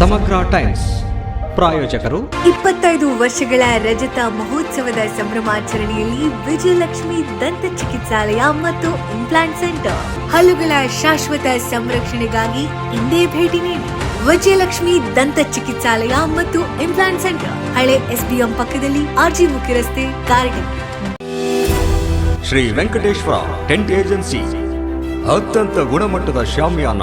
ಸಮಗ್ರ ಟೈಮ್ಸ್ ಪ್ರಾಯೋಜಕರು. ಇಪ್ಪತ್ತೈದು ವರ್ಷಗಳ ರಜತ ಮಹೋತ್ಸವದ ಸಂಭ್ರಮಾಚರಣೆಯಲ್ಲಿ ವಿಜಯಲಕ್ಷ್ಮಿ ದಂತ ಚಿಕಿತ್ಸಾಲಯ ಮತ್ತು ಇಂಪ್ಲಾಂಟ್ ಸೆಂಟರ್ ಹಲ್ಲುಗಳ ಶಾಶ್ವತ ಸಂರಕ್ಷಣೆಗಾಗಿ ಇಂದೇ ಭೇಟಿ ನೀಡಿ. ವಿಜಯಲಕ್ಷ್ಮಿ ದಂತ ಚಿಕಿತ್ಸಾಲಯ ಮತ್ತು ಇಂಪ್ಲಾಂಟ್ ಸೆಂಟರ್ ಹಳೆ ಎಸ್ಬಿಎಂ ಪಕ್ಕದಲ್ಲಿ ಆರ್ಜಿ ಮುಖ್ಯ ರಸ್ತೆ ಕಾರಣ ಶ್ರೀ ವೆಂಕಟೇಶ್ವರ ಟೆಂಟ್ ಏಜೆನ್ಸಿ. ಅತ್ಯಂತ ಗುಣಮಟ್ಟದ shamiana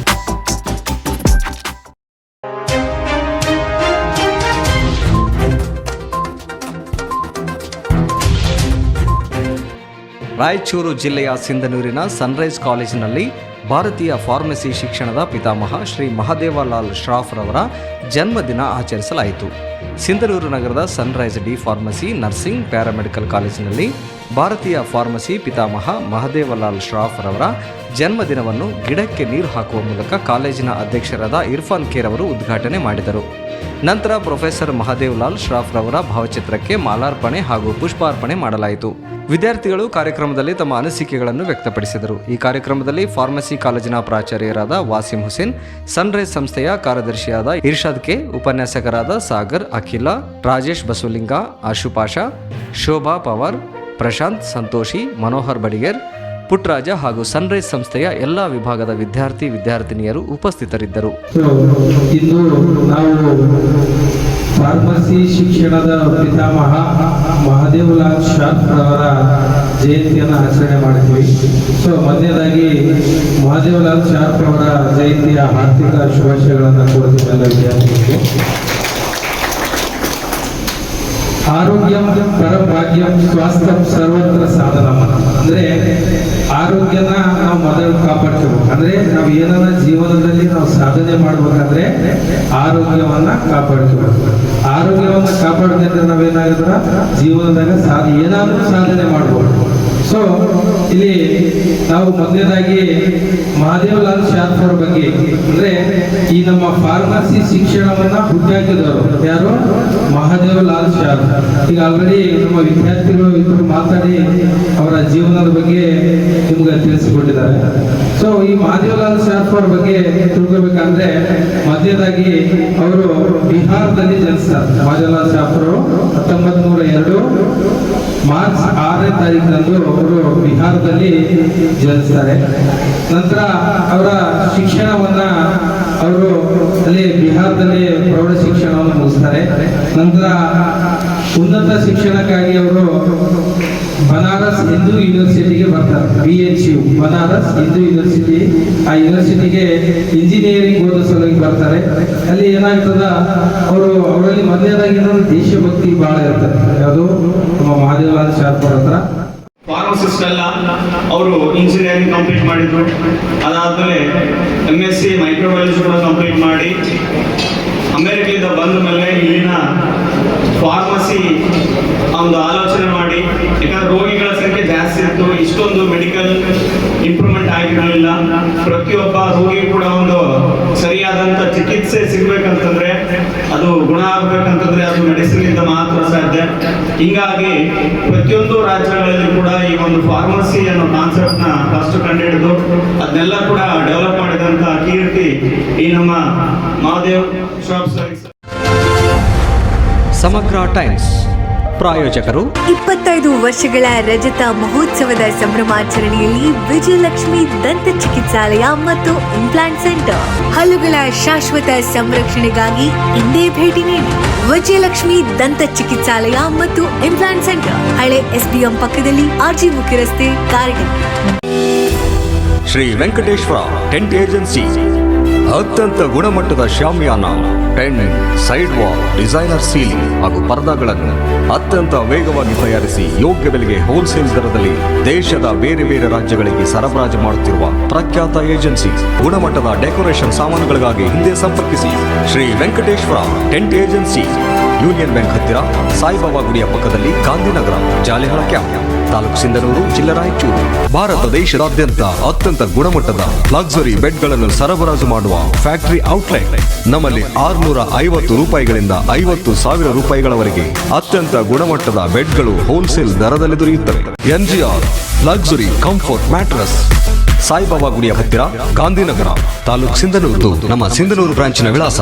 ರಾಯಚೂರು ಜಿಲ್ಲೆಯ ಸಿಂಧನೂರಿನ ಸನ್ರೈಸ್ ಕಾಲೇಜಿನಲ್ಲಿ ಭಾರತೀಯ ಫಾರ್ಮಸಿ ಶಿಕ್ಷಣದ ಪಿತಾಮಹ ಶ್ರೀ ಮಹದೇವಲಾಲ್ ಶ್ರಾಫ್ ರವರ ಜನ್ಮದಿನ ಆಚರಿಸಲಾಯಿತು. ಸಿಂಧನೂರು ನಗರದ sunrise D pharmacy nursing paramedical ಕಾಲೇಜಿನಲ್ಲಿ ಭಾರತೀಯ ಫಾರ್ಮಸಿ ಪಿತಾಮಹ ಮಹದೇವಲಾಲ್ ಶ್ರಾಫ್ ರವರ ಜನ್ಮದಿನವನ್ನು ಗಿಡಕ್ಕೆ ನೀರು ಹಾಕುವ ಮೂಲಕ ಕಾಲೇಜಿನ ಅಧ್ಯಕ್ಷರಾದ ಇರ್ಫಾನ್ ಖೇರ್ ಅವರು ಉದ್ಘಾಟನೆ ಮಾಡಿದರು. ನಂತರ ಪ್ರೊಫೆಸರ್ ಮಹದೇವ್ಲಾಲ್ ಶ್ರಾಫ್ ರವರ ಭಾವಚಿತ್ರಕ್ಕೆ ಮಾಲಾರ್ಪಣೆ ಹಾಗೂ ಪುಷ್ಪಾರ್ಪಣೆ ಮಾಡಲಾಯಿತು. ವಿದ್ಯಾರ್ಥಿಗಳು ಕಾರ್ಯಕ್ರಮದಲ್ಲಿ ತಮ್ಮ ಅನಿಸಿಕೆಗಳನ್ನು ವ್ಯಕ್ತಪಡಿಸಿದರು. ಈ ಕಾರ್ಯಕ್ರಮದಲ್ಲಿ ಫಾರ್ಮಸಿ ಕಾಲೇಜಿನ ಪ್ರಾಚಾರ್ಯರಾದ ವಾಸಿಂ ಹುಸೇನ್, ಸನ್ರೈಸ್ ಸಂಸ್ಥೆಯ ಕಾರ್ಯದರ್ಶಿಯಾದ ಇರ್ಷಾದ್ ಕೆ, ಉಪನ್ಯಾಸಕರಾದ ಸಾಗರ್ ಅಖಿಲ, ರಾಜೇಶ್ ಬಸುಲಿಂಗ ಆಶುಪಾಷ, ಶೋಭಾ ಪವಾರ್ ಪ್ರಶಾಂತ್, ಸಂತೋಷಿ, ಮನೋಹರ್ ಬಡಿಗೇರ್, ಪುಟ್ರಾಜ ಹಾಗೂ ಸನ್ರೈಸ್ ಸಂಸ್ಥೆಯ ಎಲ್ಲ ವಿಭಾಗದ ವಿದ್ಯಾರ್ಥಿ, ವಿದ್ಯಾರ್ಥಿನಿಯರು ಉಪಸ್ಥಿತರಿದ್ದರು. ಇಂದು ನಾವು ಫಾರ್ಮಸಿ ಶಿಕ್ಷಣದ ಪಿತಾಮಹ ಮಹದೇವಲಾಲ್ ಶಾಸ್ತ್ರ ಅವರ ಜಯಂತಿಯನ್ನು ಆಚರಣೆ ಮಾಡಿದ್ವಿ. ಸೊ ಮೊದಲನೇದಾಗಿ ಮಹದೇವಲಾಲ್ ಶಾಸ್ತ್ರ ಅವರ ಜಯಂತಿಯ ಆರ್ಥಿಕ ಶುಭಾಶಯಗಳನ್ನು ಎಲ್ಲ ವಿದ್ಯಾರ್ಥಿಗಳಿಗೆ. ಆರೋಗ್ಯಂ ಪರಭಾಗ್ಯಂ ಸ್ವಾಸ್ಥ್ಯ ಸರ್ವತ್ರ ಸಾಧನ ಅಂದ್ರೆ ಆರೋಗ್ಯನ ನಾವು ಮೊದಲು ಕಾಪಾಡ್ಕೋಬೇಕು. ಅಂದ್ರೆ ನಾವು ಏನನ್ನ ಜೀವನದಲ್ಲಿ ನಾವು ಸಾಧನೆ ಮಾಡ್ಬೇಕಂದ್ರೆ ಆರೋಗ್ಯವನ್ನ ಕಾಪಾಡ್ಕೋಬೇಕು. ಆರೋಗ್ಯವನ್ನ ಕಾಪಾಡ್ಕೊಂಡ್ರೆ ನಾವೇನಾಗಿದ್ರ? ಜೀವನದಾಗ ಸಾಧ ಏನಾದ್ರೂ ಸಾಧನೆ ಮಾಡ್ಬೋದು. ಸೊ ಇಲ್ಲಿ ನಾವು ಮೊದಲನೇದಾಗಿ ಮಹಾದೇವಲಾಲ್ ಅವರ ಬಗ್ಗೆ. ಅಂದ್ರೆ ಈ ನಮ್ಮ ಫಾರ್ಮಸಿ ಶಿಕ್ಷಣವನ್ನ ಹುಟ್ಟಾಕಿದವರು. ಯಾರು? ಮಹಾದೇವಲಾಲ್ ಶಾಸ್ತ್ರ ಈಗ ಆಲ್ರೆಡಿ ನಮ್ಮ ವಿದ್ಯಾರ್ಥಿಗಳು ಇಬ್ಬರು ಮಾತಾಡಿ ಅವರ ಜೀವನದ ಬಗ್ಗೆ ತಿಳಿಸಿಕೊಟ್ಟಿದ್ದಾರೆ. ಸೊ ಈ ಮಹಾದೇವಲಾಲ್ ಶಾಸ್ತ್ರ ಬಗ್ಗೆ ತಿಳ್ಕೊಬೇಕಂದ್ರೆ ಮಧ್ಯದಾಗಿ ಅವರು ಬಿಹಾರದಲ್ಲಿ ಜನಿಸ್ತಾರೆ. ಮಹಾದೇವಲಾಲ್ ಅವರು ಹತ್ತೊಂಬತ್ ನೂರ ಎರಡು ಮಾರ್ಚ್ ಆರನೇ ತಾರೀಕಿನಂದು ಅವರು ಬಿಹಾರದಲ್ಲಿ ಜನಿಸ್ತಾರೆ. ನಂತರ ಅವರ ಶಿಕ್ಷಣವನ್ನ ಅವರು ಅಲ್ಲಿ ಬಿಹಾರದಲ್ಲಿ ಪ್ರೌಢ ಶಿಕ್ಷಣವನ್ನು ಮುಗಿಸ್ತಾರೆ. ನಂತರ ಉನ್ನತ ಶಿಕ್ಷಣಕ್ಕಾಗಿ ಅವರು ಬನಾರಸ್ ಹಿಂದೂ ಯೂನಿವರ್ಸಿಟಿಗೆ ಬರ್ತಾರೆ B H U Banaras Hindu university. ಆ ಯೂನಿವರ್ಸಿಟಿಗೆ ಇಂಜಿನಿಯರಿಂಗ್ ಓದೋ ಸಲುವಾಗಿ ಬರ್ತಾರೆ. ಅಲ್ಲಿ ಏನಾಗ್ತದ, ಅವರು ಅವರಲ್ಲಿ ಮೊದಲನೇದಾಗಿ ದೇಶಭಕ್ತಿ ಬಹಳ ಇರ್ತದೆ. ಯಾವುದು? ನಮ್ಮ ಮಹಾದೇವಲಾಲ್ ಶಾಸ್ತ್ರ ಹತ್ರ. ಫಾರ್ಮಸಿಸ್ಟ್ ಅಲ್ಲ, ಅವರು ಇಂಜಿನಿಯರಿಂಗ್ ಕಂಪ್ಲೀಟ್ ಮಾಡಿದ್ರು. ಅದಾದ್ಮೇಲೆ ಎಂ ಎಸ್ ಸಿ ಮೈಕ್ರೋಬಯಾಲಜಿ ಕೂಡ ಕಂಪ್ಲೀಟ್ ಮಾಡಿ ಅಮೆರಿಕದಿಂದ ಬಂದ ಮೇಲೆ ಇಲ್ಲಿನ ಫಾರ್ಮಸಿ ಒಂದು ಆಲೋಚನೆ ಮಾಡಿ, ಯಾಕಂದ್ರೆ ರೋಗಿಗಳ ಸಂಖ್ಯೆ ಜಾಸ್ತಿ ಇತ್ತು, ಇಷ್ಟೊಂದು ಮೆಡಿಕಲ್ ಇಂಪ್ರೂವ್ಮೆಂಟ್ ಆಗಿರಲಿಲ್ಲ ಪ್ರತಿಯೊಬ್ಬ ರೋಗಿಗೂ ಕೂಡ ಒಂದು ಸರಿಯಾದಂತ ಚಿಕಿತ್ಸೆ ಸಿಗ್ಬೇಕಂತಂದ್ರೆ, ಅದು ಗುಣ ಆಗ್ಬೇಕಂತಂದ್ರೆ ಅದು ಮೆಡಿಸಿನ್ ಇಂದ ಮಾತ್ರ ಸಾಧ್ಯ. ಹಿಂಗಾಗಿ ಪ್ರತಿಯೊಂದು ರಾಜ್ಯಗಳಲ್ಲಿ ಕೂಡ ಈ ಒಂದು ಫಾರ್ಮಸಿ ಅನ್ನೋ ಕಾನ್ಸೆಪ್ಟ್ನ ಫಸ್ಟ್ ಕಂಡುಹಿಡಿದು, ಅದನ್ನೆಲ್ಲ ಕೂಡ ಡೆವಲಪ್ ಮಾಡಿದಂತ ಕೀರ್ತಿ ಈ ನಮ್ಮ ಮಹಾದೇವ್ ಶಾಪ್ ಸರ್ವಿಸ್ ಸಮಗ್ರ ಟೈಮ್ಸ್. ಪ್ರಾಯೋಜಕರು. ಇಪ್ಪತ್ತೈದು ವರ್ಷಗಳ ರಜತ ಮಹೋತ್ಸವದ ಸಂಭ್ರಮಾಚರಣೆಯಲ್ಲಿ ವಿಜಯಲಕ್ಷ್ಮಿ ದಂತ ಚಿಕಿತ್ಸಾಲಯ ಮತ್ತು ಇಂಪ್ಲಾಂಟ್ ಸೆಂಟರ್ ಹಲ್ಲುಗಳ ಶಾಶ್ವತ ಸಂರಕ್ಷಣೆಗಾಗಿ ಇಂದೇ ಭೇಟಿ ನೀಡಿ. ವಿಜಯಲಕ್ಷ್ಮಿ ದಂತ ಚಿಕಿತ್ಸಾಲಯ ಮತ್ತು ಇಂಪ್ಲಾಂಟ್ ಸೆಂಟರ್ ಹಳೆ ಎಸ್ಬಿಎಂ ಪಕ್ಕದಲ್ಲಿ ಆರ್ಜಿ ಮುಖ್ಯ ರಸ್ತೆ ಕಾರಟಗಿ ಶ್ರೀ ವೆಂಕಟೇಶ್ವರ ಟೆಂಟ್ ಏಜೆನ್ಸಿ. ಅತ್ಯಂತ ಗುಣಮಟ್ಟದ shamiana tent side wall designer ceiling ಹಾಗೂ ಪರ್ದಾಗಳನ್ನು ಅತ್ಯಂತ ವೇಗವಾಗಿ ತಯಾರಿಸಿ ಯೋಗ್ಯ ಬೆಲೆಗೆ ಹೋಲ್ಸೇಲ್ ದರದಲ್ಲಿ ದೇಶದ ಬೇರೆ ಬೇರೆ ರಾಜ್ಯಗಳಿಗೆ ಸರಬರಾಜು ಮಾಡುತ್ತಿರುವ ಪ್ರಖ್ಯಾತ ಏಜೆನ್ಸಿ. ಗುಣಮಟ್ಟದ ಡೆಕೋರೇಷನ್ ಸಾಮಾನುಗಳಿಗಾಗಿ ಹಿಂದೆ ಸಂಪರ್ಕಿಸಿ. Shri Venkateshwara tent agency. Union bank ಹತ್ತಿರ ಸಾಯಿಬಾಬಾ ಗುಡಿಯ ಪಕ್ಕದಲ್ಲಿ ಗಾಂಧಿನಗರ, ಜಾಲಿಹಳ ಕ್ಯಾಂಪ್, ತಾಲೂಕು ಸಿಂಧನೂರು, ಜಿಲ್ಲಾ ರಾಯಚೂರು. ಭಾರತ ದೇಶದಾದ್ಯಂತ ಅತ್ಯಂತ ಗುಣಮಟ್ಟದ ಲಕ್ಸುರಿ ಬೆಡ್ಗಳನ್ನು ಸರಬರಾಜು ಮಾಡುವ ಫ್ಯಾಕ್ಟರಿ ಔಟ್ಲೆಟ್ ನಮ್ಮಲ್ಲಿ ಆರುನೂರ ಐವತ್ತು ರೂಪಾಯಿಗಳಿಂದ ಐವತ್ತು ಸಾವಿರ ರೂಪಾಯಿಗಳವರೆಗೆ ಅತ್ಯಂತ ಗುಣಮಟ್ಟದ ಬೆಡ್ಗಳು ಹೋಲ್ಸೇಲ್ ದರದಲ್ಲಿ ದೊರೆಯುತ್ತವೆ. NGR luxury comfort mattress Saibaba ಗುಡಿಯ ಹತ್ತಿರ ಗಾಂಧಿನಗರ, ತಾಲೂಕು ಸಿಂಧನೂರು. ನಮ್ಮ ಸಿಂಧನೂರು ಬ್ರಾಂಚಿನ ವಿಳಾಸ